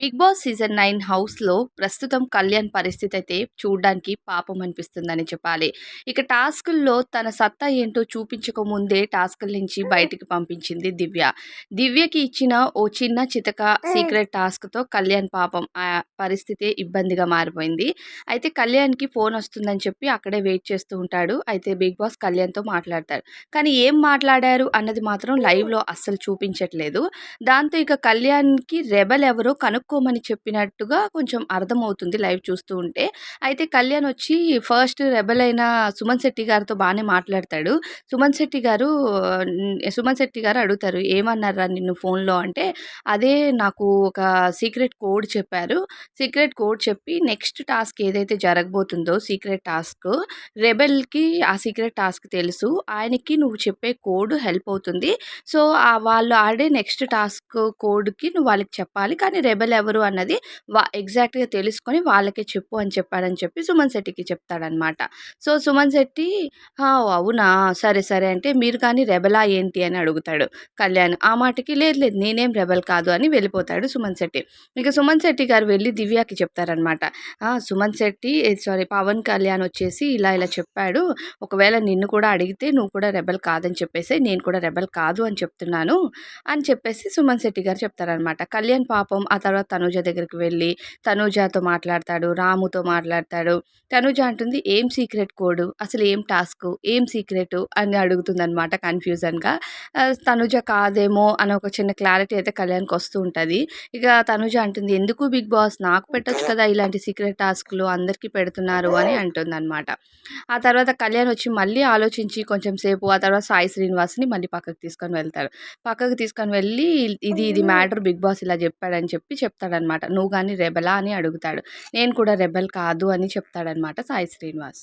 Big boss season nine హౌస్లో ప్రస్తుతం కళ్యాణ్ పరిస్థితి అయితే చూడడానికి పాపం అనిపిస్తుందని చెప్పాలి. ఇక టాస్కుల్లో తన సత్తా ఏంటో చూపించక ముందే టాస్కుల నుంచి బయటికి పంపించింది దివ్య. దివ్యకి ఇచ్చిన ఓ చిన్న చితక సీక్రెట్ టాస్క్తో కళ్యాణ్ పాపం ఆ పరిస్థితి ఇబ్బందిగా మారిపోయింది. అయితే కళ్యాణ్కి ఫోన్ వస్తుందని చెప్పి అక్కడే వెయిట్ చేస్తూ ఉంటాడు. అయితే బిగ్ బాస్ కళ్యాణ్తో మాట్లాడతారు కానీ ఏం మాట్లాడారు అన్నది మాత్రం లైవ్లో అస్సలు చూపించట్లేదు. దాంతో ఇక కళ్యాణ్కి రెబల్ ఎవరో కనుక్కోమని చెప్పినట్టుగా కొంచెం అర్థమవుతుంది లైవ్ చూస్తూ ఉంటే. అయితే కళ్యాణ్ వచ్చి ఫస్ట్ రెబల్ అయిన సుమన్ శెట్టి గారితో బాగానే మాట్లాడతాడు. సుమన్ శెట్టి గారు సుమన్ శెట్టి గారు అడుగుతారు ఏమన్నారా నిన్ను ఫోన్లో? అంటే అదే నాకు ఒక సీక్రెట్ కోడ్ చెప్పారు. సీక్రెట్ కోడ్ చెప్పి నెక్స్ట్ టాస్క్ ఏదైతే జరగబోతుందో సీక్రెట్ టాస్క్ రెబెల్కి ఆ సీక్రెట్ టాస్క్ తెలుసు. ఆయనకి నువ్వు చెప్పే కోడ్ హెల్ప్ అవుతుంది. సో వాళ్ళు ఆడే నెక్స్ట్ టాస్క్ కోడ్కి నువ్వు వాళ్ళకి చెప్పాలి. కానీ రెబెల్ ఎవరు అన్నది వా ఎగ్జాక్ట్గా తెలుసుకొని వాళ్ళకే చెప్పు అని చెప్పాడని చెప్పి సుమన్ శెట్టికి చెప్తాడనమాట సో సుమన్ శెట్టి అవునా? సరే సరే అంటే మీరు కానీ రెబలా ఏంటి? అని అడుగుతాడు కళ్యాణ్. ఆ మాటకి లేదు లేదు నేనేం రెబల్ కాదు అని వెళ్ళిపోతాడు సుమన్ శెట్టి. ఇక సుమన్ శెట్టి గారు వెళ్ళి దివ్యాకి చెప్తారనమాట సుమన్ శెట్టి సారీ పవన్ కళ్యాణ్ వచ్చేసి ఇలా ఇలా చెప్పాడు. ఒకవేళ నిన్ను కూడా అడిగితే నువ్వు కూడా రెబల్ కాదని చెప్పేసి నేను కూడా రెబల్ కాదు అని చెప్తున్నాను అని చెప్పేసి సుమన్ శెట్టి గారు చెప్తారనమాట కళ్యాణ్ పాపం ఆ తర్వాత తనూజ దగ్గరికి వెళ్ళి తనూజతో మాట్లాడతాడు రాముతో మాట్లాడతాడు. తనూజ అంటుంది ఏం సీక్రెట్ కోడ్? అసలు ఏం టాస్క్? ఏం సీక్రెట్? అని అడుగుతుంది అనమాట కన్ఫ్యూజన్గా తనుజ కాదేమో అని ఒక చిన్న క్లారిటీ అయితే కళ్యాణ్కి వస్తూ ఉంటుంది. ఇక తనుజ అంటుంది ఎందుకు బిగ్ బాస్? నాకు పెట్టచ్చు కదా ఇలాంటి సీక్రెట్ టాస్క్లు? అందరికీ పెడుతున్నారు అని అంటుంది అనమాట ఆ తర్వాత కళ్యాణ్ వచ్చి మళ్ళీ ఆలోచించి కొంచెం సేపు ఆ తర్వాత సాయి శ్రీనివాస్ని మళ్ళీ పక్కకు తీసుకొని వెళ్తాడు పక్కకు తీసుకొని వెళ్ళి ఇది ఇది మ్యాటర్ బిగ్ బాస్ ఇలా చెప్పాడని చెప్పి చెప్తాడనమాట. నువ్వు కానీ రెబెలా అని అడుగుతాడు. నేను కూడా రెబెల్ కాదు అని చెప్తాడనమాట సాయి శ్రీనివాస్.